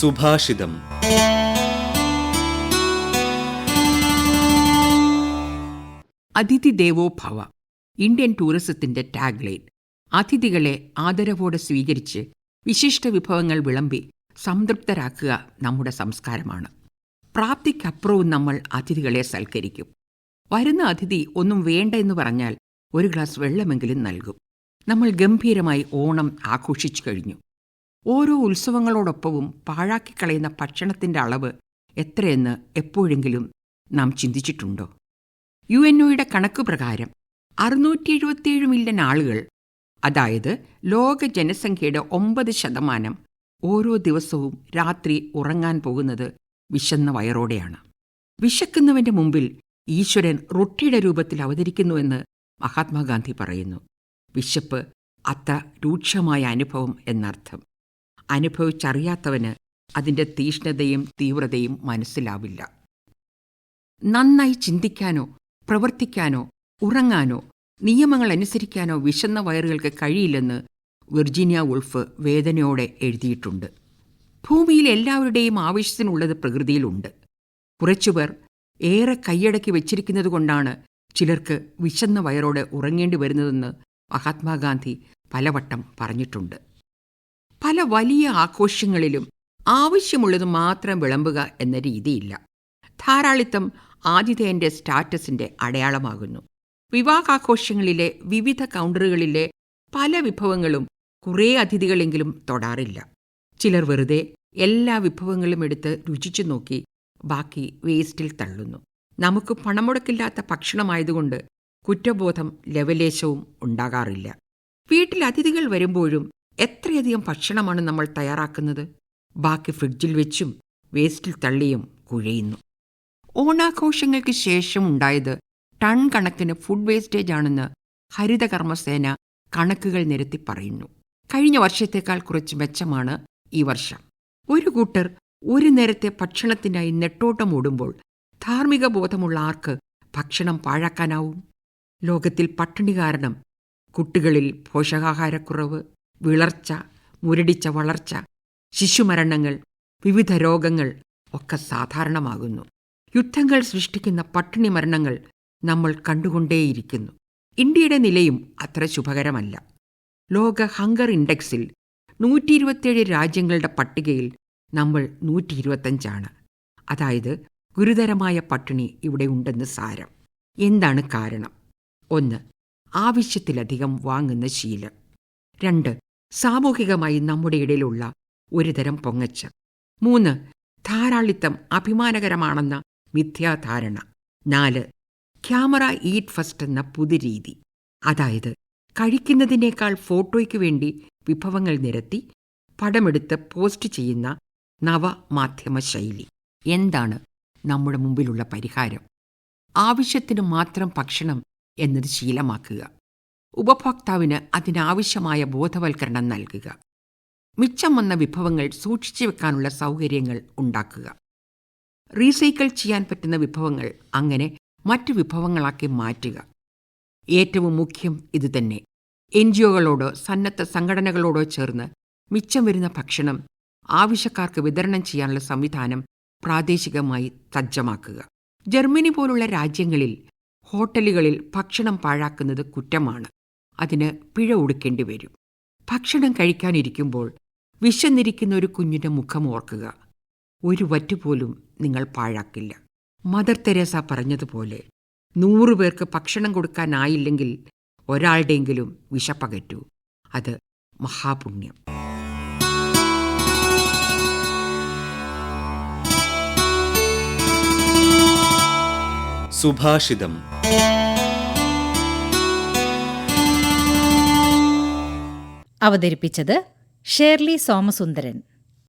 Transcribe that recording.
സുഭാഷിതം. അതിഥി ദേവോ ഭവ ഇന്ത്യൻ ടൂറിസത്തിന്റെ ടാഗ് ലൈൻ. അതിഥികളെ ആദരവോടെ സ്വീകരിച്ച് വിശിഷ്ട വിഭവങ്ങൾ വിളമ്പി സംതൃപ്തരാക്കുക നമ്മുടെ സംസ്കാരമാണ്. പ്രാപ്തിക്കപ്പുറവും നമ്മൾ അതിഥികളെ സൽക്കരിക്കും. വരുന്ന അതിഥി ഒന്നും വേണ്ട എന്ന് പറഞ്ഞാൽ ഒരു ഗ്ലാസ് വെള്ളമെങ്കിലും നൽകും. നമ്മൾ ഗംഭീരമായി ഓണം ആഘോഷിച്ചു കഴിഞ്ഞു. ഓരോ ഉത്സവങ്ങളോടൊപ്പവും പാഴാക്കിക്കളയുന്ന ഭക്ഷണത്തിന്റെ അളവ് എത്രയെന്ന് എപ്പോഴെങ്കിലും നാം ചിന്തിച്ചിട്ടുണ്ടോ? യു എൻ ഒയുടെ കണക്ക് പ്രകാരം അറുന്നൂറ്റി എഴുപത്തിയേഴ് മില്യൺ ആളുകൾ അതായത് ലോക ജനസംഖ്യയുടെ ഒമ്പത് ശതമാനം ഓരോ ദിവസവും രാത്രി ഉറങ്ങാൻ പോകുന്നത് വിശന്ന വയറോടെയാണ്. വിശക്കുന്നവന്റെ മുമ്പിൽ ഈശ്വരൻ റൊട്ടിയുടെ രൂപത്തിൽ അവതരിക്കുന്നുവെന്ന് മഹാത്മാഗാന്ധി പറയുന്നു. വിശപ്പ് അത്ര രൂക്ഷമായ അനുഭവം എന്നർത്ഥം. അനുഭവിച്ചറിയാത്തവന് അതിന്റെ തീഷ്ണതയും തീവ്രതയും മനസ്സിലാവില്ല. നന്നായി ചിന്തിക്കാനോ പ്രവർത്തിക്കാനോ ഉറങ്ങാനോ നിയമങ്ങൾ അനുസരിക്കാനോ വിശന്ന വയറുകൾക്ക് കഴിയില്ലെന്ന് വിർജീനിയ ഉൾഫ് വേദനയോടെ എഴുതിയിട്ടുണ്ട്. ഭൂമിയിൽ എല്ലാവരുടെയും ആവശ്യത്തിനുള്ളത് പ്രകൃതിയിലുണ്ട്. കുറച്ചുപേർ ഏറെ കൈയടക്കി വെച്ചിരിക്കുന്നത് കൊണ്ടാണ് ചിലർക്ക് വിശന്ന വയറോടെ ഉറങ്ങേണ്ടി വരുന്നതെന്ന് മഹാത്മാഗാന്ധി പലവട്ടം പറഞ്ഞിട്ടുണ്ട്. പല വലിയ ആഘോഷങ്ങളിലും ആവശ്യമുള്ളത് മാത്രം വിളമ്പുക എന്ന രീതിയില്ല. ധാരാളിത്തം ആതിഥേയന്റെ സ്റ്റാറ്റസിന്റെ അടയാളമാകുന്നു. വിവാഹാഘോഷങ്ങളിലെ വിവിധ കൗണ്ടറുകളിലെ പല വിഭവങ്ങളും കുറേ അതിഥികളെങ്കിലും തൊടാറില്ല. ചിലർ വെറുതെ എല്ലാ വിഭവങ്ങളും എടുത്ത് രുചിച്ചു നോക്കി ബാക്കി വേസ്റ്റിൽ തള്ളുന്നു. നമുക്ക് പണമുടക്കില്ലാത്ത ഭക്ഷണമായതുകൊണ്ട് കുറ്റബോധം ലവലേശവും ഉണ്ടാകാറില്ല. വീട്ടിൽ അതിഥികൾ വരുമ്പോഴും എത്രയധികം ഭക്ഷണമാണ് നമ്മൾ തയ്യാറാക്കുന്നത്? ബാക്കി ഫ്രിഡ്ജിൽ വെച്ചും വേസ്റ്റിൽ തള്ളിയും കുഴയുന്നു. ഓണാഘോഷങ്ങൾക്ക് ശേഷം ഉണ്ടായത് ടൺ കണക്കിന് ഫുഡ് വേസ്റ്റേജ് ആണെന്ന് ഹരിതകർമ്മസേന കണക്കുകൾ നിരത്തി പറയുന്നു. കഴിഞ്ഞ വർഷത്തേക്കാൾ കുറച്ച് മെച്ചമാണ് ഈ വർഷം. ഒരു കൂട്ടർ ഒരു നേരത്തെ ഭക്ഷണത്തിനായി നെട്ടോട്ടം ഓടുമ്പോൾ ധാർമ്മിക ബോധമുള്ള ആർക്ക് ഭക്ഷണം പാഴാക്കാനാവും? ലോകത്തിൽ പട്ടിണി കാരണം കുട്ടികളിൽ പോഷകാഹാരക്കുറവ് വിളർച്ച മുരടിച്ച വളർച്ച ശിശുമരണങ്ങൾ വിവിധ രോഗങ്ങൾ ഒക്കെ സാധാരണമാകുന്നു. യുദ്ധങ്ങൾ സൃഷ്ടിക്കുന്ന പട്ടിണി മരണങ്ങൾ നമ്മൾ കണ്ടുകൊണ്ടേയിരിക്കുന്നു. ഇന്ത്യയുടെ നിലയും അത്ര ശുഭകരമല്ല. ലോക ഹങ്കർ ഇൻഡെക്സിൽ നൂറ്റി ഇരുപത്തിയേഴ് രാജ്യങ്ങളുടെ പട്ടികയിൽ നമ്മൾ നൂറ്റി ഇരുപത്തഞ്ചാണ് അതായത് ഗുരുതരമായ പട്ടിണി ഇവിടെ ഉണ്ടെന്ന് സാരം. എന്താണ് കാരണം? ഒന്ന് ആവശ്യത്തിലധികം വാങ്ങുന്ന ശീലം. രണ്ട് സാമൂഹികമായി നമ്മുടെ ഇടയിലുള്ള ഒരുതരം പൊങ്ങച്ച. മൂന്ന് ധാരാളിത്തം അഭിമാനകരമാണെന്ന മിഥ്യാധാരണ. നാല് ക്യാമറ ഈറ്റ് ഫസ്റ്റ് എന്ന പുതുരീതി അതായത് കഴിക്കുന്നതിനേക്കാൾ ഫോട്ടോയ്ക്ക് വേണ്ടി വിഭവങ്ങൾ നിരത്തി പടമെടുത്ത് പോസ്റ്റ് ചെയ്യുന്ന നവമാധ്യമ ശൈലി. എന്താണ് നമ്മുടെ മുമ്പിലുള്ള പരിഹാരം? ആവശ്യത്തിന് മാത്രം ഭക്ഷണം എന്നത് ശീലമാക്കുക. ഉപഭോക്താവിന് അതിനാവശ്യമായ ബോധവൽക്കരണം നൽകുക. മിച്ചം വന്ന വിഭവങ്ങൾ സൂക്ഷിച്ചു വെക്കാനുള്ള സൗകര്യങ്ങൾ ഉണ്ടാക്കുക. റീസൈക്കിൾ ചെയ്യാൻ പറ്റുന്ന വിഭവങ്ങൾ അങ്ങനെ മറ്റു വിഭവങ്ങളാക്കി മാറ്റുക. ഏറ്റവും മുഖ്യം ഇതുതന്നെ എൻ ജി ഒകളോടോ സന്നദ്ധ സംഘടനകളോടോ ചേർന്ന് മിച്ചം വരുന്ന ഭക്ഷണം ആവശ്യക്കാർക്ക് വിതരണം ചെയ്യാനുള്ള സംവിധാനം പ്രാദേശികമായി സജ്ജമാക്കുക. ജർമ്മനി പോലുള്ള രാജ്യങ്ങളിൽ ഹോട്ടലുകളിൽ ഭക്ഷണം പാഴാക്കുന്നത് കുറ്റമാണ്. അതിന് പിഴ ഒടുക്കേണ്ടി വരും. ഭക്ഷണം കഴിക്കാനിരിക്കുമ്പോൾ വിശന്നിരിക്കുന്ന ഒരു കുഞ്ഞിന്റെ മുഖം ഓർക്കുക. ഒരു വറ്റുപോലും നിങ്ങൾ പാഴാക്കില്ല. മദർ തെരേസ പറഞ്ഞതുപോലെ നൂറു പേർക്ക് ഭക്ഷണം കൊടുക്കാനായില്ലെങ്കിൽ ഒരാളുടെയെങ്കിലും വിശപ്പകറ്റൂ. അത് മഹാപുണ്യം. സുഭാഷിതം. അവതരിപ്പിച്ചത് ഷേർലി സോമസുന്ദരൻ.